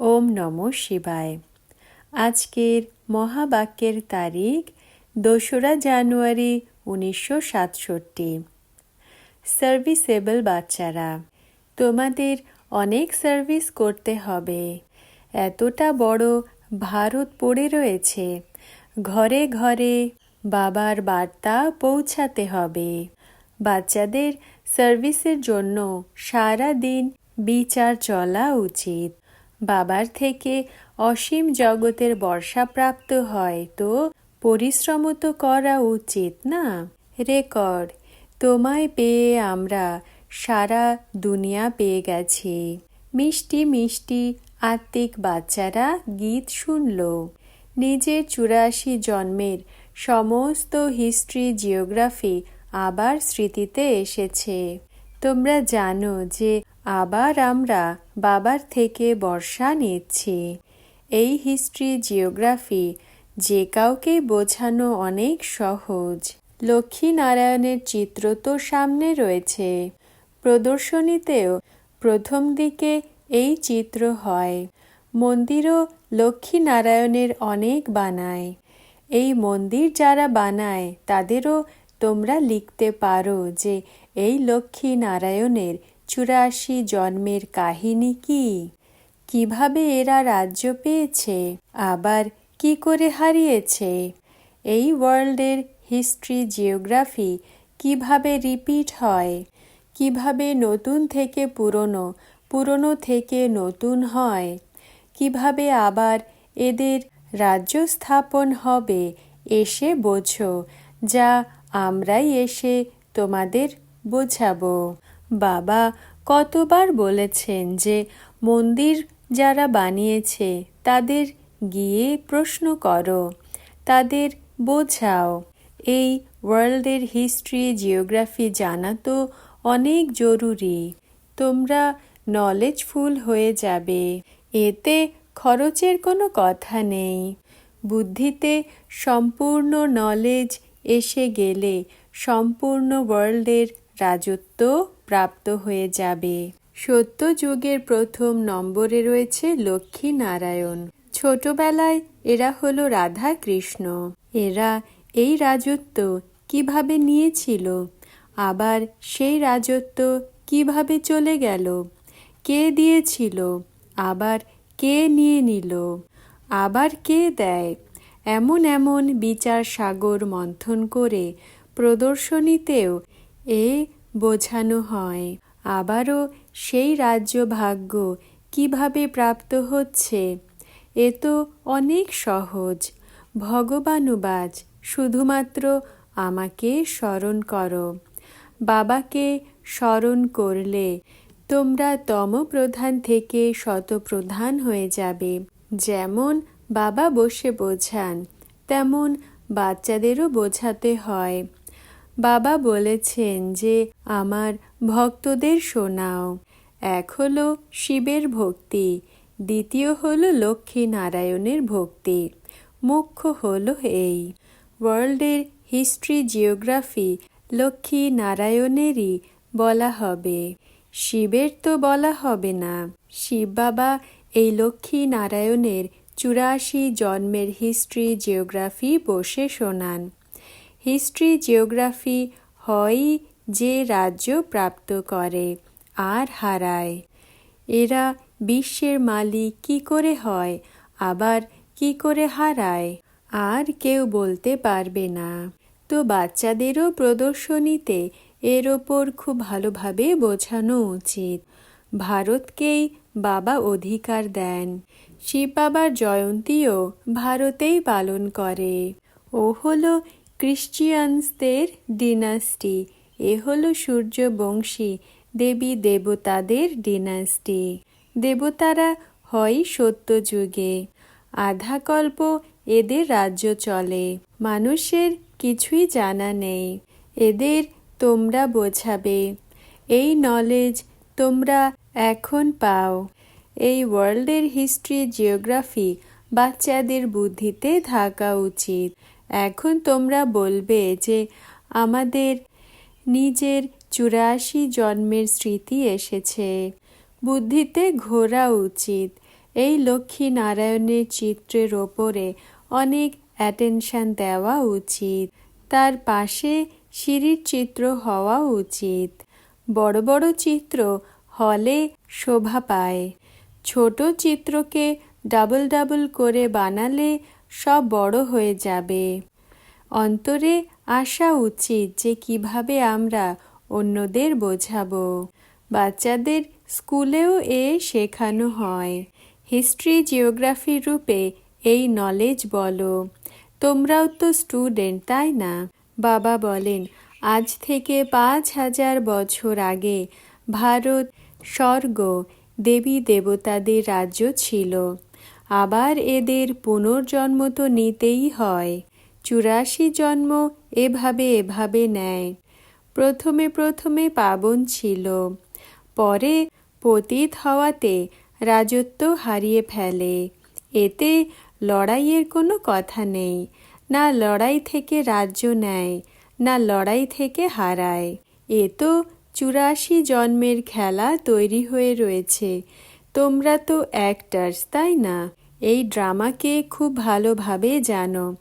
ওম নম শিবায়। আজকের মহাবাক্যের তারিখ দোসরা জানুয়ারি উনিশশো সাতষট্টি। সার্ভিসেবল বাচ্চারা, তোমাদের অনেক সার্ভিস করতে হবে। এতটা বড় ভারত পড়ে রয়েছে। ঘরে ঘরে বাবার বার্তা পৌঁছাতে হবে। বাচ্চাদের সার্ভিসের জন্য সারা দিন বিচার চলা উচিত। বাবার থেকে অসীম জগতের বর্ষা প্রাপ্ত হয় তো পরিশ্রম তো করা উচিত না? রেকর্ড, তোমায় পেয়ে আমরা সারা দুনিয়া পেয়ে গেছি। মিষ্টি মিষ্টি আত্মিক বাচ্চারা গীত শুনল। নিজের চুরাশি জন্মের সমস্ত হিস্ট্রি, জিওগ্রাফি আবার স্মৃতিতে এসেছে। তোমরা জানো যে আবার আমরা বাবার থেকে বর্ষা নিচ্ছি। এই হিস্ট্রি, জিওগ্রাফি যে কাউকে বোঝানো অনেক সহজ। লক্ষ্মী নারায়ণের চিত্র তো সামনে রয়েছে। প্রদর্শনীতেও প্রথম দিকে এই চিত্র হয়। মন্দিরও লক্ষ্মী নারায়ণের অনেক বানায়। এই মন্দির যারা বানায়, তাদেরও তোমরা লিখতে পারো যে এই লক্ষ্মী নারায়ণের চুরাশি জন্মের কাহিনী কি? কীভাবে এরা রাজ্য পেয়েছে? আবার কি করে হারিয়েছে? এই ওয়ার্ল্ডের হিস্ট্রি, জিওগ্রাফি কীভাবে রিপিট হয়? কীভাবে নতুন থেকে পুরনো পুরনো থেকে নতুন হয়? কীভাবে আবার এদের রাজ্য স্থাপন হবে এসে বোঝো, যা আমরাই এসে তোমাদের বোঝাবো। বাবা কতবার বলেছেন যে মন্দির যারা বানিয়েছে তাদের গিয়ে প্রশ্ন করো, তাদের বোঝাও। এই ওয়ার্ল্ডের হিস্ট্রি, জিওগ্রাফি জানা তো অনেক জরুরি। তোমরা নলেজফুল হয়ে যাবে। এতে খরচের কোনো কথা নেই। বুদ্ধিতে সম্পূর্ণ নলেজ এসে গেলে সম্পূর্ণ ওয়ার্ল্ডের রাজত্ব প্রাপ্ত হয়ে যাবে। সত্য যুগের প্রথম নম্বরে রয়েছে লক্ষ্মী নারায়ণ ছোটবেলায় এরা হলো রাধা কৃষ্ণ এরা এই রাজত্ব কীভাবে নিয়েছিল? আবার সেই রাজত্ব কীভাবে চলে গেল? কে দিয়েছিল? আবার কে নিয়ে নিল? আবার কে দেয়? এমন এমন বিচার সাগর মন্থন করে প্রদর্শনীতেও এ বোঝানো হয়। আবারও সেই রাজ্য ভাগ্য কীভাবে প্রাপ্ত হচ্ছে, এ তো অনেক সহজ। ভগবানুবাজ শুধুমাত্র আমাকে স্মরণ করো। বাবাকে স্মরণ করলে তোমরা তমপ্রধান থেকে শতপ্রধান হয়ে যাবে। যেমন বাবা বসে বোঝান, তেমন বাচ্চাদেরও বোঝাতে হয়। বাবা বলেছেন যে, আমার ভক্তদের শোনাও। এক হলো শিবের ভক্তি, দ্বিতীয় হলো লক্ষ্মী নারায়ণের ভক্তি, মুখ্য হলো এই। ওয়ার্ল্ডের হিস্ট্রি জিওগ্রাফি লক্ষ্মী নারায়ণেরই বলা হবে। শিবের তো বলা হবে না। শিব বাবা এই লক্ষ্মী নারায়ণের চুরাশি জন্মের হিস্ট্রি জিওগ্রাফি বসে শোনান। হিস্ট্রি জিওগ্রাফি হয়ই যে রাজ্য প্রাপ্ত করে, আর হারায়। এরা বিশ্বের মালিক কি করে হয়, আবার কি করে হারায়, আর কেউ বলতে পারবে না। তো বাচ্চাদেরও প্রদর্শনীতে এর ওপর খুব ভালোভাবে বোঝানো উচিত। ভারতকেই বাবা অধিকার দেন। শিব বাবার জয়ন্তীও ভারতেই পালন করে। ও হলো ক্রিশ্চিয়ানসদের ডিনাস্টি। এ হলো সূর্যবংশী দেবী দেবতাদের ডিনাস্টি। দেবতারা হয় সত্য যুগে আধাকল্প এদের রাজ্য চলে। মানুষের কিছুই জানা নেই। এদের তোমরা বোঝাবে। এই নলেজ তোমরা এখন পাও। এই ওয়ার্ল্ডের হিস্ট্রি জিওগ্রাফি বাচ্চাদের বুদ্ধিতে থাকা উচিত। এখন তোমরা বলবে যে আমাদের নিজের চুরাশি জন্মের স্মৃতি এসেছে। বুদ্ধিতে ঘোরা উচিত। এই লক্ষ্মী নারায়ণের চিত্রের ওপরে অনেক অ্যাটেনশন দেওয়া উচিত। তার পাশে সিঁড়ির চিত্র হওয়া উচিত। বড় বড় চিত্র হলে শোভা পায়। ছোট চিত্রকে ডাবল ডাবল করে বানালে সব বড় হয়ে যাবে। অন্তরে আসা উচিত যে কীভাবে আমরা অন্যদের বোঝাবো। বাচ্চাদের স্কুলেও এ শেখানো হয়। হিস্ট্রি, জিওগ্রাফি রূপে এই নলেজ বলো। তোমরাও তো স্টুডেন্ট, তাই না? বাবা বলেন, আজ থেকে পাঁচ হাজার বছর আগে ভারত স্বর্গ দেবী দেবতাদের রাজ্য ছিল। আবার এদের পুনর্জন্ম তো নিতেই হয়। চুরাশি জন্ম এভাবে এভাবে নেয়। প্রথমে প্রথমে পাবন ছিল। পরে পতিত হওয়াতে রাজত্ব হারিয়ে ফেলে। এতে লড়াইয়ের কোনো কথা নেই। না লড়াই থেকে রাজ্য নেয়, না লড়াই থেকে হারায়। এ তো চুরাশি জন্মের খেলা তৈরি হয়ে রয়েছে। তোমরা তো অ্যাক্টার্স তাই না? এই ড্রামাকে খুব ভালোভাবে জানো।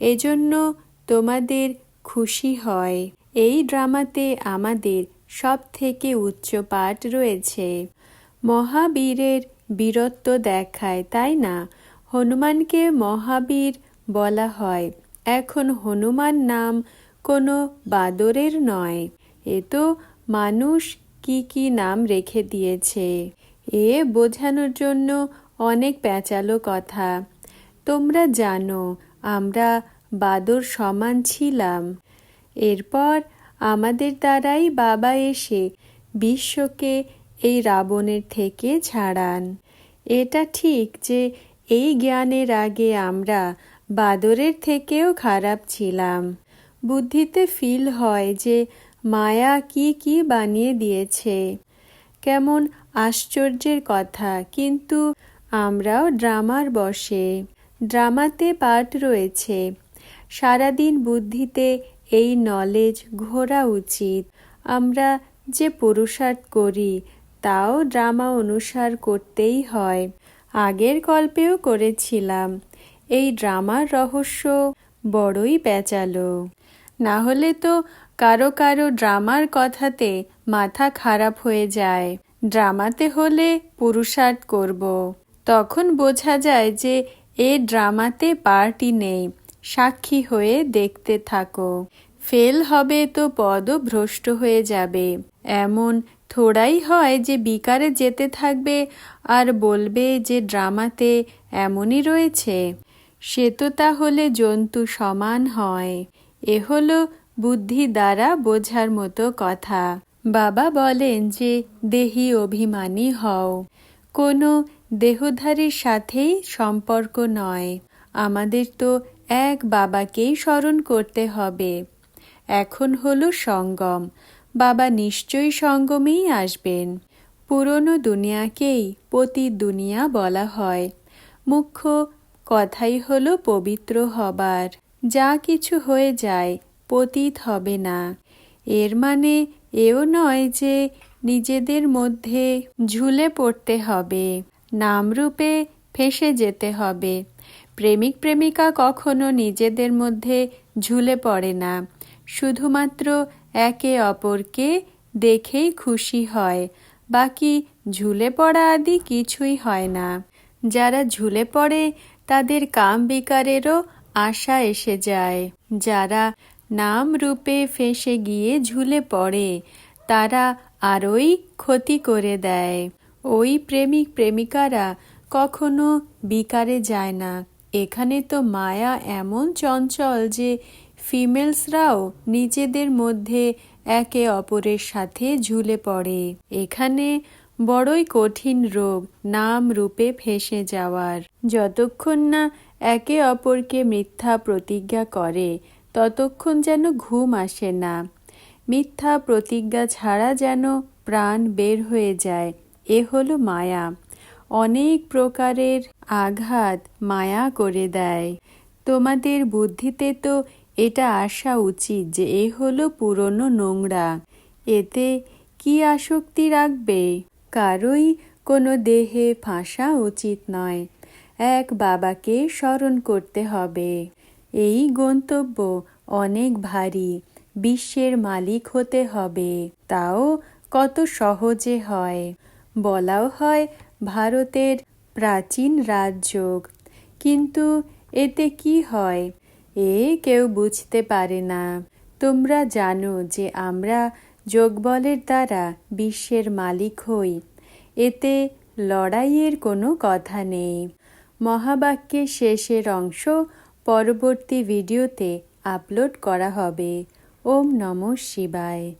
এজন্য তোমাদের খুশি হয়। এই ড্রামাতে আমাদের সব থেকে উচ্চ পাঠ রয়েছে। মহাবীরের বীরত্ব দেখায়, তাই না? হনুমানকে মহাবীর বলা হয়। এখন হনুমান নাম কোনো বাদরের নয়। এ তো মানুষ কি কি নাম রেখে দিয়েছে। এ বোঝানোর জন্য অনেক প্যাঁচালো কথা। তোমরা জানো, আমরা বাদর সমান ছিলাম। এরপর আমাদের দ্বারাই বাবা এসে বিশ্বকে এই রাবণের থেকে ছাড়ান। এটা ঠিক যে এই জ্ঞানের আগে আমরা বাদরের থেকেও খারাপ ছিলাম। বুদ্ধিতে ফিল হয় যে মায়া কি কি বানিয়ে দিয়েছে। কেমন আশ্চর্যের কথা, কিন্তু আমরাও ড্রামার বসে। ড্রামাতে পাঠ রয়েছে। সারাদিন বুদ্ধিতে এই নলেজ ঘোরা উচিত। আমরা যে পুরুষার্থ করি, তাও ড্রামা অনুসার করতেই হয়। আগের গল্পেও করেছিলাম। এই ড্রামার রহস্য বড়ই পেঁচালো না হলে তো কারও কারও ড্রামার কথাতে মাথা খারাপ হয়ে যায়। ড্রামাতে হলে পুরুষার্থ করব। তখন বোঝা যায় যে এ ড্রামাতে পার্টি নেই, সাক্ষী হয়ে দেখতে থাকো। ফেল হবে তো পদও ভ্রষ্ট হয়ে যাবে। এমন থোড়াই হয় যে বিকারে যেতে থাকবে আর বলবে যে ড্রামাতে এমনই রয়েছে। সে তো তাহলে জন্তু সমান হয়। এ হলো বুদ্ধি দ্বারা বোঝার মতো কথা। বাবা বলেন যে দেহি অভিমানী হও। কোনো দেহধারীর সাথেই সম্পর্ক নয়। আমাদের তো এক বাবাকেই স্মরণ করতে হবে। এখন হলো সঙ্গম। বাবা নিশ্চয়ই সঙ্গমেই আসবেন। পুরনো দুনিয়াকেই পতি দুনিয়া বলা হয়। মুখ্য কথাই হলো পবিত্র হবার। যা কিছু হয়ে যায় পতীত হবে না। এর মানে এও নয় যে নিজেদের মধ্যে ঝুলে পড়তে হবে। নামরূপে ফেসে যেতে হবে। প্রেমিক প্রেমিকা কখনো নিজেদের মধ্যে ঝুলে পড়ে না। শুধুমাত্র একে অপরকে দেখেই খুশি হয়। বাকি ঝুলে পড়া আদি কিছুই হয় না। যারা ঝুলে পড়ে, তাদের কাম বিকারেরও আশা এসে যায়। যারা নাম রূপে ফেসে গিয়ে ঝুলে পড়ে, তারা আরোই ক্ষতি করে দেয়। ওই প্রেমিক প্রেমিকারা কখনো বিকারে যায় না। এখানে তো মায়া এমন চঞ্চল যে ফিমেলসরাও নিজেদের মধ্যে একে অপরের সাথে ঝুলে পড়ে। এখানে বড়ই কঠিন রোগ, নাম রূপে ফেসে যাওয়ার। যতক্ষণ না একে অপরকে মিথ্যা প্রতিজ্ঞা করে, ততক্ষণ যেন ঘুম আসে না। মিথ্যা প্রতিজ্ঞা ছাড়া যেন প্রাণ বের হয়ে যায়। এ হলো মায়া। অনেক প্রকারের আঘাত মায়া করে দেয়। তোমাদের বুদ্ধিতে তো এটা আসা উচিত যে এ হলো পুরনো নোংরা। এতে কি আসক্তি রাখবে? কারোই কোনো দেহে ফাঁসা উচিত নয়। এক বাবাকে স্মরণ করতে হবে। এই গন্তব্য অনেক ভারী। বিশ্বের মালিক হতে হবে। তাও কত সহজে হয়। বলাও হয় ভারতের প্রাচীন রাজযোগ। কিন্তু এতে কি হয়? এ কেউ বুঝতে পারে না। তোমরা জানো যে আমরা যোগবলের দ্বারা বিশ্বের মালিক হই। এতে লড়াইয়ের কোনো কথা নেই। মহাবাক্যের শেষের অংশ পরবর্তী ভিডিওতে আপলোড করা হবে। ওম নমঃ শিবায়।